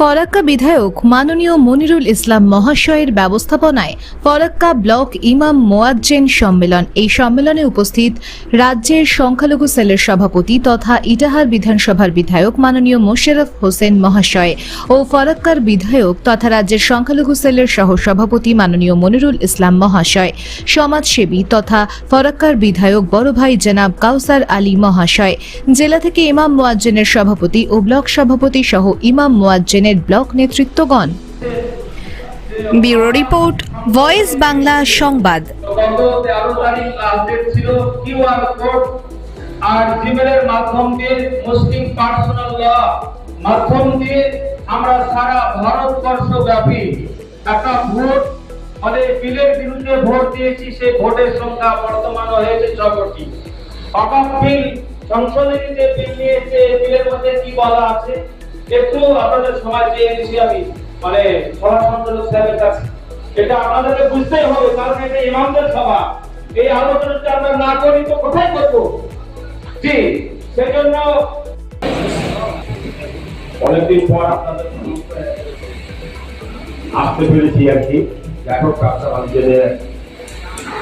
ফরাক্কা বিধায়ক মাননীয় মনিরুল ইসলাম মহাশয়ের ব্যবস্থাপনায় ফরাক্কা ব্লক ইমাম মোয়াজ্জেন সম্মেলন। এই সম্মেলনে উপস্থিত রাজ্যের সংখ্যালঘু সেলের সভাপতি তথা ইটাহার বিধানসভার বিধায়ক মাননীয় মোশাররফ হোসেন মহাশয় ও ফরাক্কার বিধায়ক তথা রাজ্যের সংখ্যালঘু সেলের সহ সভাপতি মাননীয় মনিরুল ইসলাম মহাশয়, সমাজসেবী তথা ফরাক্কার বিধায়ক বড় ভাই জেনাব কাউসার আলী মহাশয়, জেলা থেকে ইমাম মোয়াজ্জেনের সভাপতি ও ব্লক সভাপতি সহ ইমাম মোয়াজ্জেনের ব্লক নেতৃত্বগণ। ব্যুরো রিপোর্ট ভয়েস বাংলা সংবাদ। আর জিমেলের মাধ্যম দিয়ে মুসলিম পার্সোনাল ল মাধ্যম দিয়ে আমরা সারা ভারতবর্ষ ব্যাপী একটা ভোট মানে বিলের বিরুদ্ধে ভোট দিয়েছি সেই ভোটের সংখ্যা। বর্তমান হয়েছে ছটি অকাপ বিল সংশোধনী যে বিল নিয়েছে বিলের মধ্যে কি বলা আছে একটু আপনাদের সবাই চেয়ে এনেছি আমি মানে সঞ্চালক সাহেবের কাছে। এটা আপনাদেরকে বুঝতেই হবে, কারণ এটা ইমামদের সভা। এই আলোচনা যদি আমরা না করি, তো কোথায় জি অনেকদিন পর আপনাদের আসতে পেরেছি আর কি।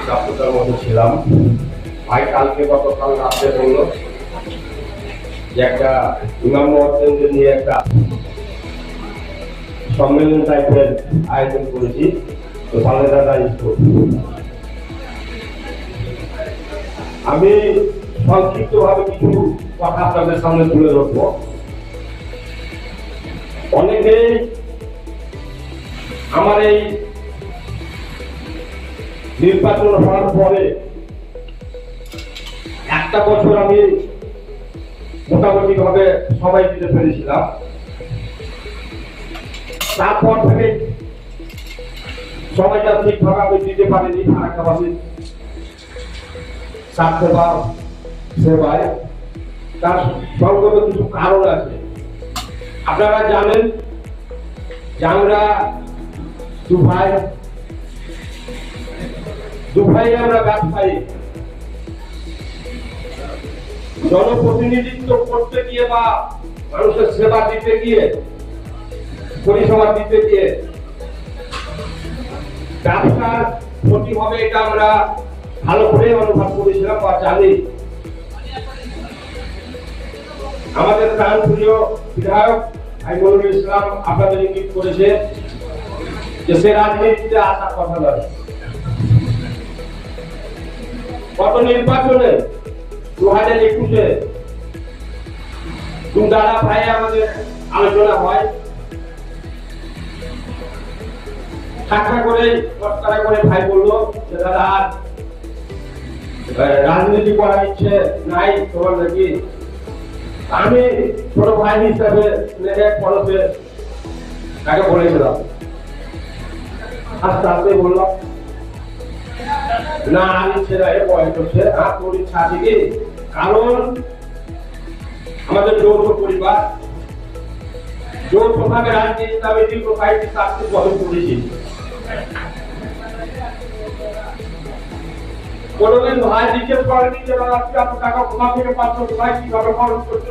ব্যস্ততার মধ্যে ছিলাম। ভাই, কালকে গতকাল রাত্রে বলল যে একটা ইমাম মহাজনদের নিয়ে একটা সম্মেলন টাইপের আয়োজন করেছি। তো তাহলে দাদা আমি সংক্ষিপ্ত ভাবে কিছু কথা আপনাদের সামনে তুলে ধরবো। অনেকেই আমার এই নির্বাচন হওয়ার পরে একটা বছর আমি মোটামুটি ভাবে সবাই দিতে পেরেছিলাম। তারপর থেকে সময়টা ঠিকভাবে আমি দিতে পারিনি ফারাক্কাবাসীর স্বাস্থ্য বা সেবায়। তার কিছু কারণ আছে। আপনারা জানেন আমরা দু ভাই দু ভাই আমরা ব্যবসায়ী। জনপ্রতিনিধিত্ব করতে গিয়ে বা মানুষের সেবা দিতে গিয়ে, পরিষেবা দিতে গিয়ে ব্যবসার ক্ষতি হবে এটা আমরা ভালো করে অনুভব করেছিলাম বা জানি। আমাদের প্রাণ প্রিয় বিধায়ক ভাই মনিরুল ইসলাম আপনাদের ইঙ্গিত করেছে যে সে রাজনীতিতে আসার কথা নয়। গত নির্বাচনে দু হাজার একুশে দাদা ভাই আমাদের আলোচনা হয়। সাক্ষা করে করে ভাই বলল দাদা রাজনীতি করার ইচ্ছে নাই তোমার নাকি। আমি ছোট ভাই হিসাবে স্নেহের পরশে তাকে বলেছিলাম। আস্তে আস্তে বললাম না, আমি ছেড়ে এ বয়স আর তোর ইচ্ছা আছে কি কারণ আমাদের যৌথ পরিবার যৌথভাবে রাজনীতি আমি দীর্ঘ কয়েকটি চাকরি বহন করেছি। কোনোদিন ভাই জিজ্ঞেস করেনি যে আজকে এত টাকা কোথা থেকে পাচ্ছ ভাই কীভাবে খরচ করছ?